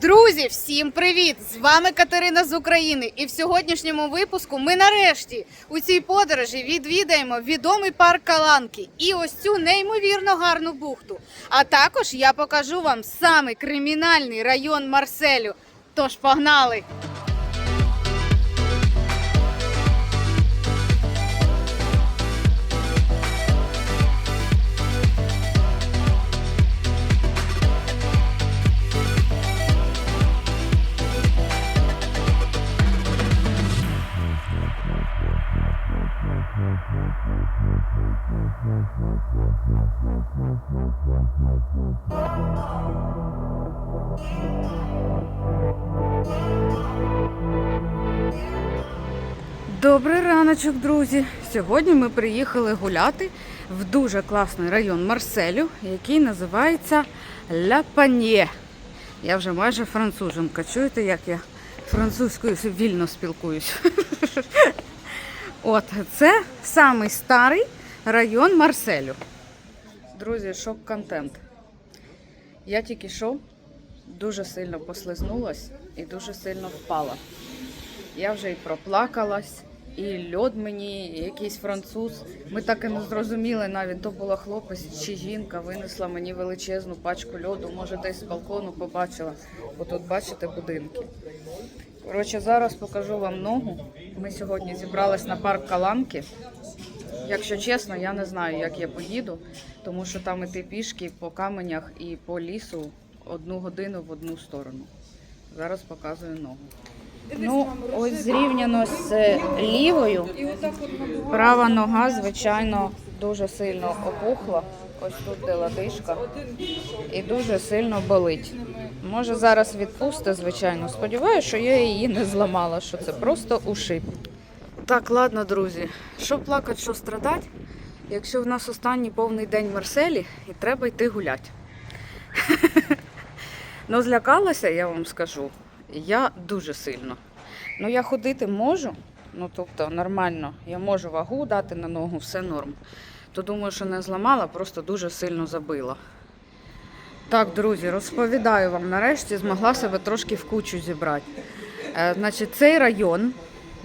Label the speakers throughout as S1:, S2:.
S1: Друзі, всім привіт! З вами Катерина з України. І в сьогоднішньому випуску ми нарешті у цій подорожі відвідаємо відомий парк Каланки і ось цю неймовірно гарну бухту. А також я покажу вам самий кримінальний район Марселю. Тож погнали! Раночок, друзі! Сьогодні ми приїхали гуляти в дуже класний район Марселю, який називається Ля Паньє. Я вже майже француженка. Чуєте, як я французькою вільно спілкуюсь? От, це самий старий район Марселю. Друзі, шок-контент. Я тільки що дуже сильно послизнулась і дуже сильно впала. Я вже і проплакалась, і льод мені, і якийсь француз. Ми так і не зрозуміли навіть, то була хлопець чи жінка, винесла мені величезну пачку льоду, може десь з балкону побачила. Бо тут бачите будинки. Коротше, зараз покажу вам ногу. Ми сьогодні зібрались на парк Каланки. Якщо чесно, я не знаю, як я поїду, тому що там іти пішки по каменях і по лісу одну годину в одну сторону. Зараз показую ногу. Ну, ось зрівняно з лівою. Права нога, звичайно, дуже сильно опухла. Ось тут де лодишка. І дуже сильно болить. Може зараз відпусти, звичайно. Сподіваюся, що я її не зламала, що це просто ушиб. Так, ладно, друзі. Що плакати, що страдати, якщо в нас останній повний день Марселі і треба йти гуляти. Ну, злякалася, я вам скажу. Я дуже сильно. Ну, я ходити можу, ну тобто нормально, я можу вагу дати на ногу, все норм. То думаю, що не зламала, просто дуже сильно забила. Так, друзі, розповідаю вам, нарешті змогла себе трошки в кучу зібрати. Е, значить, цей район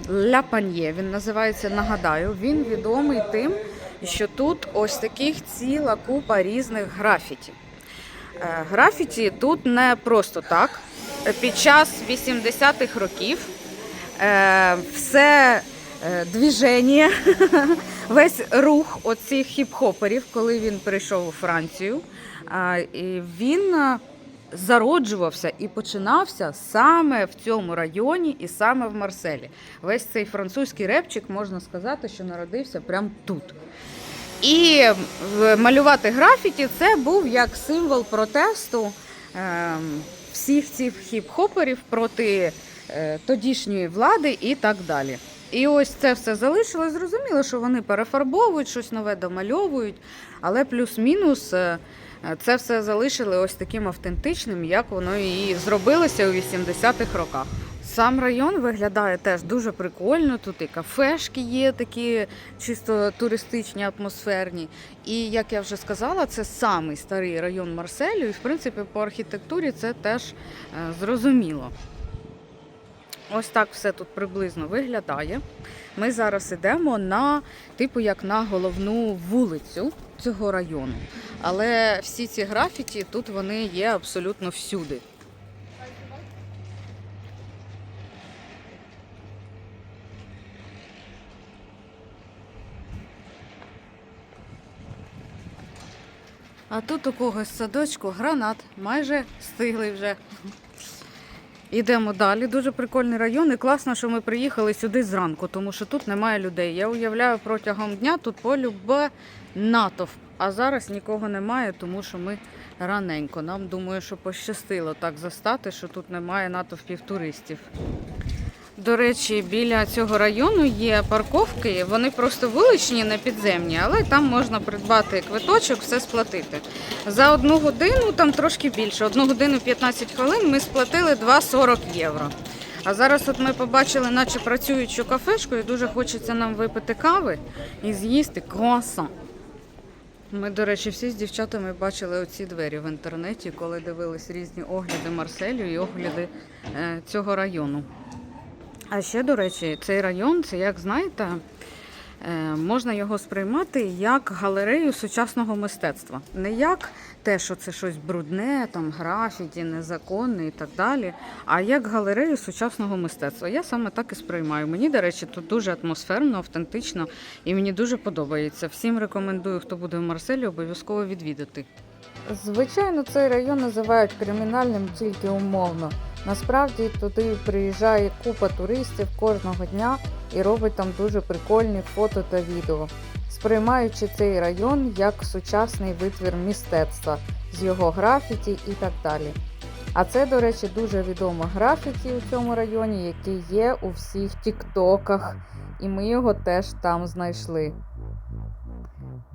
S1: Ля Паньє, він називається, нагадаю, він відомий тим, що тут ось таких ціла купа різних графіті. Е, Графіті тут не просто так. Під час 80-х років все е, движення, весь рух оцих хіп-хоперів, коли він прийшов у Францію, він е, зароджувався і починався саме в цьому районі і саме в Марселі. Весь цей французький репчик можна сказати, що народився прямо тут. І малювати графіті це був як символ протесту ем, всіх цих хіп-хоперів проти е, тодішньої влади і так далі. І ось це все залишилось. Зрозуміло, що вони перефарбовують, щось нове домальовують, але плюс-мінус е, е, це все залишили ось таким автентичним, як воно і зробилося у 80-х роках. Сам район виглядає теж дуже прикольно. Тут і кафешки є такі чисто туристичні, атмосферні. І як я вже сказала, це самий старий район Марселю, і в принципі по архітектурі це теж е, зрозуміло. Ось так все тут приблизно виглядає. Ми зараз йдемо на типу як на головну вулицю цього району. Але всі ці графіті тут вони є абсолютно всюди. А тут у когось садочку гранат, майже стиглий вже. Ідемо далі. Дуже прикольний район. І класно, що ми приїхали сюди зранку, тому що тут немає людей. Я уявляю, протягом дня тут полюбе натовп. А зараз нікого немає, тому що ми раненько. Нам думаю, що пощастило так застати, що тут немає натовпів туристів. До речі, біля цього району є парковки, вони просто вуличні, не підземні, але там можна придбати квиточок, все сплатити. За одну годину, там трошки більше, одну годину 15 хвилин ми сплатили 2,40 євро. А зараз от ми побачили, наче працюючу кафешку, і дуже хочеться нам випити кави і з'їсти круасан. Ми, до речі, всі з дівчатами бачили оці двері в інтернеті, коли дивились різні огляди Марселю і огляди е, цього району. А ще, до речі, цей район, це як знаєте, е, можна його сприймати як галерею сучасного мистецтва. Не як те, що це щось брудне, там графіті, незаконне і так далі, а як галерею сучасного мистецтва. Я саме так і сприймаю. Мені, до речі, тут дуже атмосферно, автентично і мені дуже подобається. Всім рекомендую, хто буде в Марселі, обов'язково відвідати.
S2: Звичайно, цей район називають кримінальним тільки умовно. Насправді туди приїжджає купа туристів кожного дня і робить там дуже прикольні фото та відео, сприймаючи цей район як сучасний витвір мистецтва з його графіті і так далі. А це, до речі, дуже відомо графіті у цьому районі, який є у всіх тіктоках, і ми його теж там знайшли.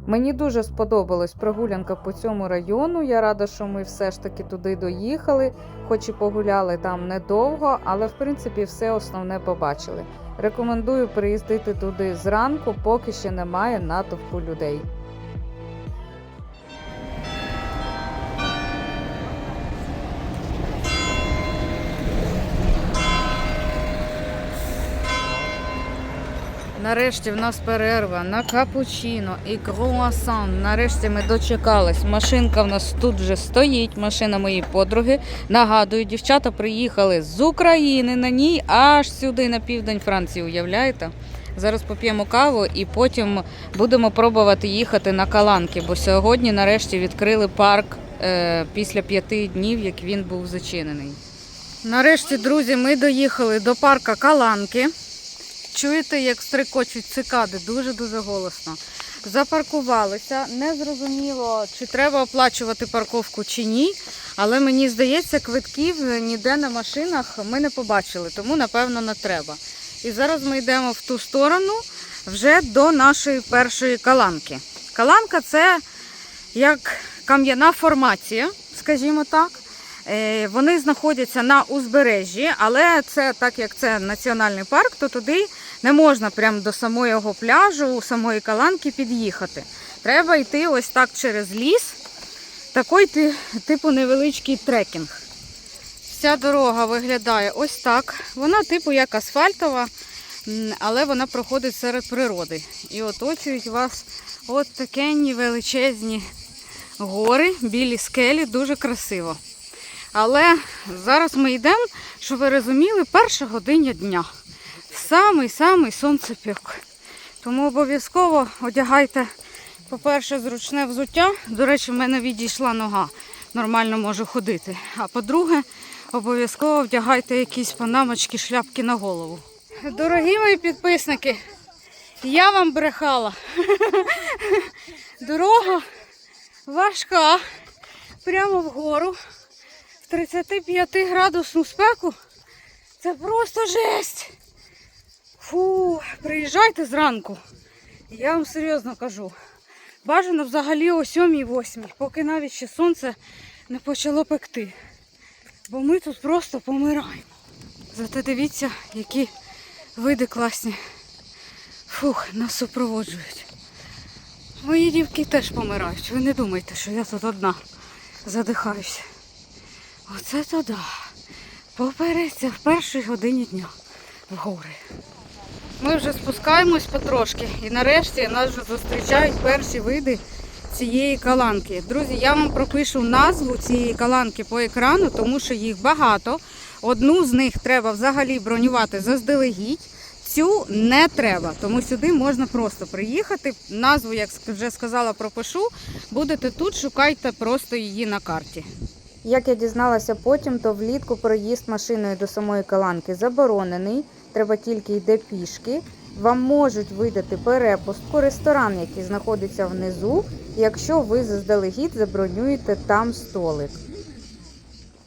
S2: Мені дуже сподобалась прогулянка по цьому району. Я рада, що ми все ж таки туди доїхали, хоч і погуляли там недовго, але в принципі все основне побачили. Рекомендую приїздити туди зранку, поки ще немає натовпу людей.
S1: Нарешті в нас перерва на капучино і круасан. Нарешті ми дочекались. Машинка в нас тут вже стоїть. Машина моєї подруги. Нагадую, дівчата приїхали з України на ній аж сюди, на південь Франції. Уявляєте? Зараз поп'ємо каву і потім будемо пробувати їхати на Каланки, бо сьогодні нарешті відкрили парк е, після п'яти днів, як він був зачинений. Нарешті, друзі, ми доїхали до парка Каланки. Чуєте, як стрикочуть цикади, дуже-дуже голосно. Запаркувалися. Не зрозуміло, чи треба оплачувати парковку чи ні. Але мені здається, квитків ніде на машинах ми не побачили, тому напевно не треба. І зараз ми йдемо в ту сторону вже до нашої першої каланки. Каланка це як кам'яна формація, скажімо так. Е, Вони знаходяться на узбережжі, але це так як це національний парк, то туди не можна прямо до самого пляжу, самої каланки під'їхати. Треба йти ось так через ліс. Такий типу невеличкий трекінг. Вся дорога виглядає ось так. Вона типу як асфальтова, але вона проходить серед природи. І оточують вас от такенні величезні гори, білі скелі, дуже красиво. Але зараз ми йдемо, щоб ви розуміли, перша годиня дня. Самий-самий сонцепік. Тому обов'язково одягайте, по-перше, зручне взуття. До речі, в мене відійшла нога. Нормально можу ходити. А по-друге, обов'язково вдягайте якісь панамочки, шляпки на голову. Дорогі мої підписники, я вам брехала. Дорога важка, прямо вгору в 35 градусну спеку. Це просто жесть. Фу, приїжджайте зранку. Я вам серйозно кажу. Бажано взагалі о 7-8, поки навіть ще сонце не почало пекти. Бо ми тут просто помираємо. Зате дивіться, які види класні. Фух, нас супроводжують. Мої дівки теж помирають. Ви не думайте, що я тут одна задихаюся. Оце то да. Попереться в першій годині дня в гори. Ми вже спускаємось потрошки і нарешті нас вже зустрічають перші види цієї каланки. Друзі, я вам пропишу назву цієї каланки по екрану, тому що їх багато. Одну з них треба взагалі бронювати заздалегідь. Цю не треба, тому сюди можна просто приїхати. Назву, як вже сказала, пропишу. Будете тут, шукайте просто її на карті.
S2: Як я дізналася потім, то влітку проїзд машиною до самої каланки заборонений, треба тільки йде пішки. Вам можуть видати перепустку, ресторан, який знаходиться внизу, якщо ви заздалегідь забронюєте там столик.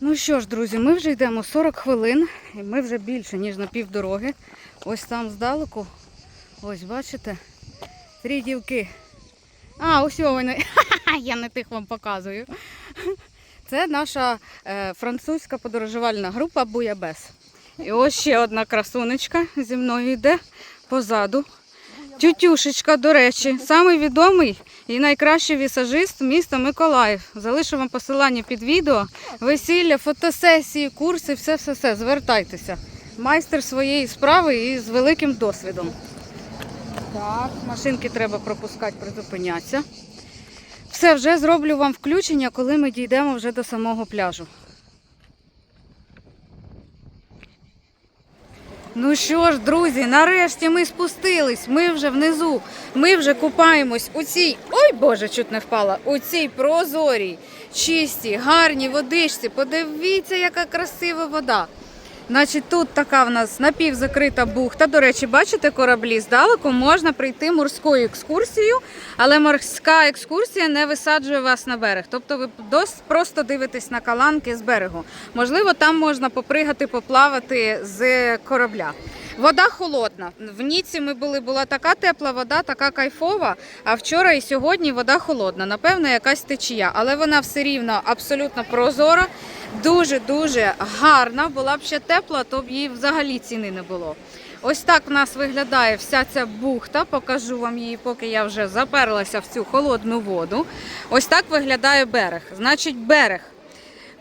S1: Ну що ж, друзі, ми вже йдемо 40 хвилин, і ми вже більше, ніж на півдороги. Ось там здалеку, ось бачите, три дівки. А, ось вони. Я не тих вам показую. Це наша е, французька подорожувальна група Буябес. І ось ще одна красунечка зі мною йде позаду. Тютюшечка, до речі, самий відомий і найкращий вісажист міста Миколаїв. Залишу вам посилання під відео. Весілля, фотосесії, курси, все, все, все. Звертайтеся. Майстер своєї справи і з великим досвідом. Так, машинки треба пропускати, призупинятися. Все, вже зроблю вам включення, коли ми дійдемо вже до самого пляжу. Ну що ж, друзі, нарешті ми спустились. Ми вже внизу. Ми вже купаємось у цій. Ой Боже, чуть не впала. У цій прозорій, чистій, гарній водичці. Подивіться, яка красива вода. Значить, тут така в нас напівзакрита бухта. До речі, бачите кораблі здалеку можна прийти морською екскурсією, але морська екскурсія не висаджує вас на берег. Тобто ви просто дивитесь на каланки з берегу. Можливо, там можна попригати, поплавати з корабля. Вода холодна. В Ніці ми були, була така тепла вода, така кайфова. А вчора і сьогодні вода холодна. Напевно, якась течія, але вона все рівно абсолютно прозора, дуже-дуже гарна. Була б ще тепла, то б їй взагалі ціни не було. Ось так в нас виглядає вся ця бухта. Покажу вам її, поки я вже заперлася в цю холодну воду. Ось так виглядає берег. Значить, берег.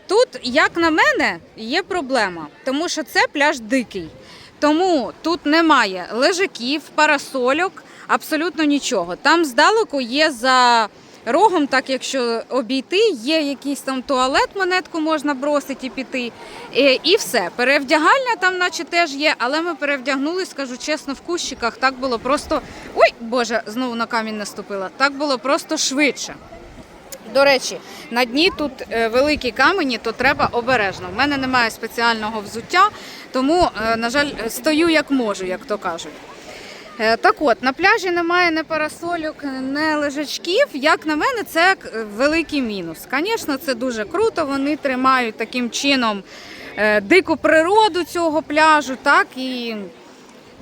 S1: Тут, як на мене, є проблема, тому що це пляж дикий. Тому тут немає лежаків, парасольок, абсолютно нічого. Там здалеку є за рогом, так якщо обійти, є якийсь там туалет, монетку можна бросити і піти. І, і все. Перевдягальня там, наче теж є, але ми перевдягнулись, скажу чесно, в кущиках. Так було просто. Ой, Боже, знову на камінь наступила. Так було просто швидше. До речі, на дні тут е, великі камені, то треба обережно. У мене немає спеціального взуття, тому, е, на жаль, стою як можу, як то кажуть. Е, Так от, на пляжі немає ні парасольок, ні лежачків. Як на мене, це великий мінус. Звісно, це дуже круто. Вони тримають таким чином е, дику природу цього пляжу, так і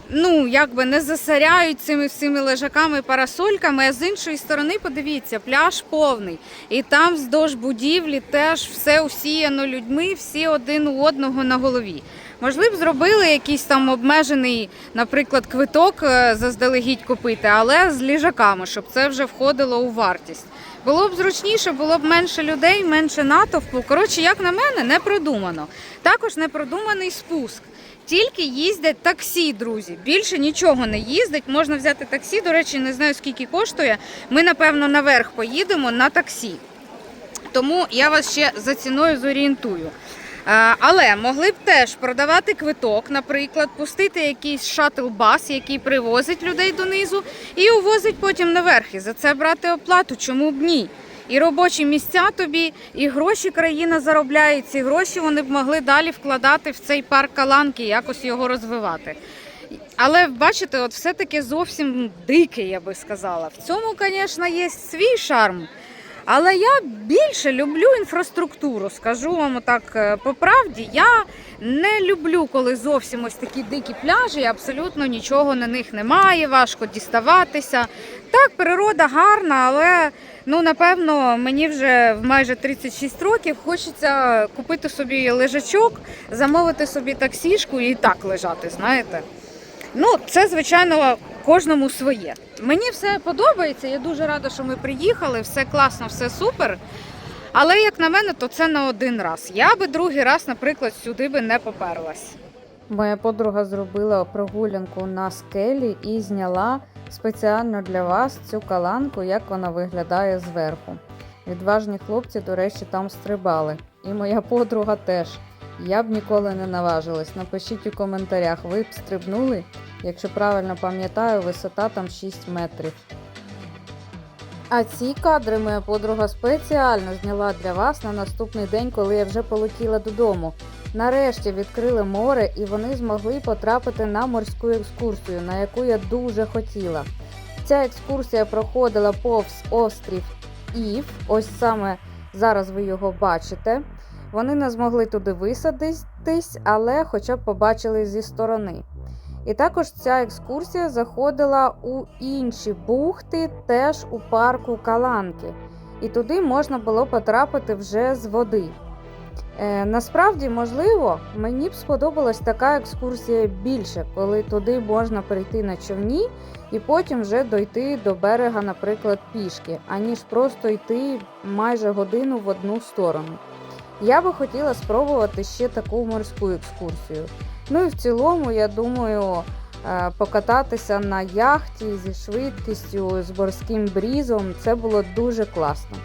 S1: ну, якби не засоряють цими всіми лежаками, парасольками. А з іншої сторони, подивіться, пляж повний. І там вздовж будівлі теж все усіяно людьми, всі один у одного на голові. Можливо, зробили якийсь там обмежений, наприклад, квиток е, заздалегідь купити, але з ліжаками, щоб це вже входило у вартість. Було б зручніше, було б менше людей, менше натовпу. Коротше, як на мене, не продумано. Також не продуманий спуск. Тільки їздять таксі, друзі. Більше нічого не їздить. Можна взяти таксі. До речі, не знаю скільки коштує. Ми, напевно, наверх поїдемо на таксі. Тому я вас ще за ціною зорієнтую. Е, Але могли б теж продавати квиток, наприклад, пустити якийсь шатл-бас, який привозить людей донизу, і увозить потім наверх. І за це брати оплату. Чому б ні? І робочі місця тобі, і гроші країна заробляє. Ці гроші вони б могли далі вкладати в цей парк Каланки, якось його розвивати. Але бачите, от все-таки зовсім дикий, я би сказала. В цьому, звісно, є свій шарм. Але я більше люблю інфраструктуру. Скажу вам так е, по правді. Я не люблю, коли зовсім ось такі дикі пляжі, абсолютно нічого на них немає, важко діставатися. Так, природа гарна, але ну напевно мені вже в майже 36 років хочеться купити собі лежачок, замовити собі таксішку і так лежати, знаєте. Ну, це, звичайно, кожному своє. Мені все подобається. Я дуже рада, що ми приїхали. Все класно, все супер. Але як на мене, то це на один раз. Я би другий раз, наприклад, сюди би не поперлась.
S2: Моя подруга зробила прогулянку на скелі і зняла спеціально для вас цю каланку, як вона виглядає зверху. Відважні хлопці, до речі, там стрибали. І моя подруга теж. Я б ніколи не наважилась. Напишіть у коментарях, ви б стрибнули. Якщо правильно пам'ятаю, висота там 6 метрів. А ці кадри моя подруга спеціально зняла для вас на наступний день, коли я вже полетіла додому. Нарешті відкрили море і вони змогли потрапити на морську екскурсію, на яку я дуже хотіла. Ця екскурсія проходила повз острів Ів. Ось саме зараз ви його бачите. Вони не змогли туди висадитись, але хоча б побачили зі сторони. І також ця екскурсія заходила у інші бухти, теж у парку Каланки. І туди можна було потрапити вже з води. Е, насправді, можливо, мені б сподобалась така екскурсія більше, коли туди можна прийти на човні і потім вже дойти до берега, наприклад, пішки, аніж просто йти майже годину в одну сторону. Я би хотіла спробувати ще таку морську екскурсію. Ну і в цілому, я думаю, е, покататися на яхті зі швидкістю, з морським брізом це було дуже класно.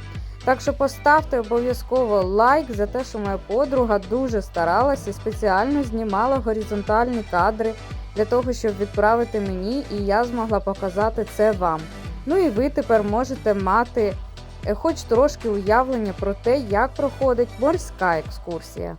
S2: Так що поставте обов'язково лайк за те, що моя подруга дуже старалась і спеціально знімала горизонтальні кадри для того, щоб відправити мені, і я змогла показати це вам. Ну і ви тепер можете мати е, хоч трошки уявлення про те, як проходить морська екскурсія.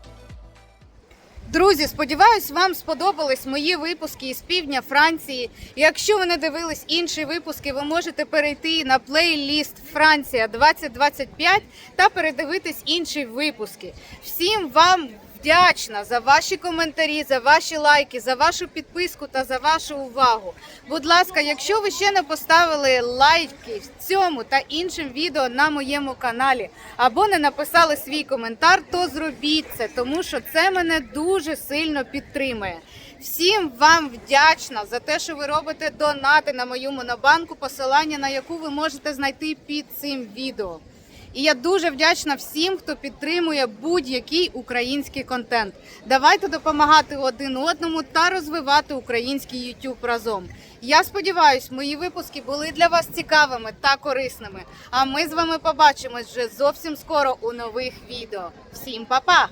S1: Друзі, сподіваюсь, вам сподобались мої випуски із півдня Франції. Якщо ви не дивились інші випуски, ви можете перейти на плейліст Франція 2025 та передивитись інші випуски. Всім вам вдячна за ваші коментарі, за ваші лайки, за вашу підписку та за вашу увагу. Будь ласка, якщо ви ще не поставили лайки цьому та іншим відео на моєму каналі, або не написали свій коментар, то зробіть це, тому що це мене дуже сильно підтримує. Всім вам вдячна за те, що ви робите донати на мою монобанку, посилання на яку ви можете знайти під цим відео. І я дуже вдячна всім, хто підтримує будь-який український контент. Давайте допомагати один одному та розвивати український YouTube разом. Я сподіваюся, мої випуски були для вас цікавими та корисними. А ми з вами побачимось вже зовсім скоро у нових відео. Всім па-па!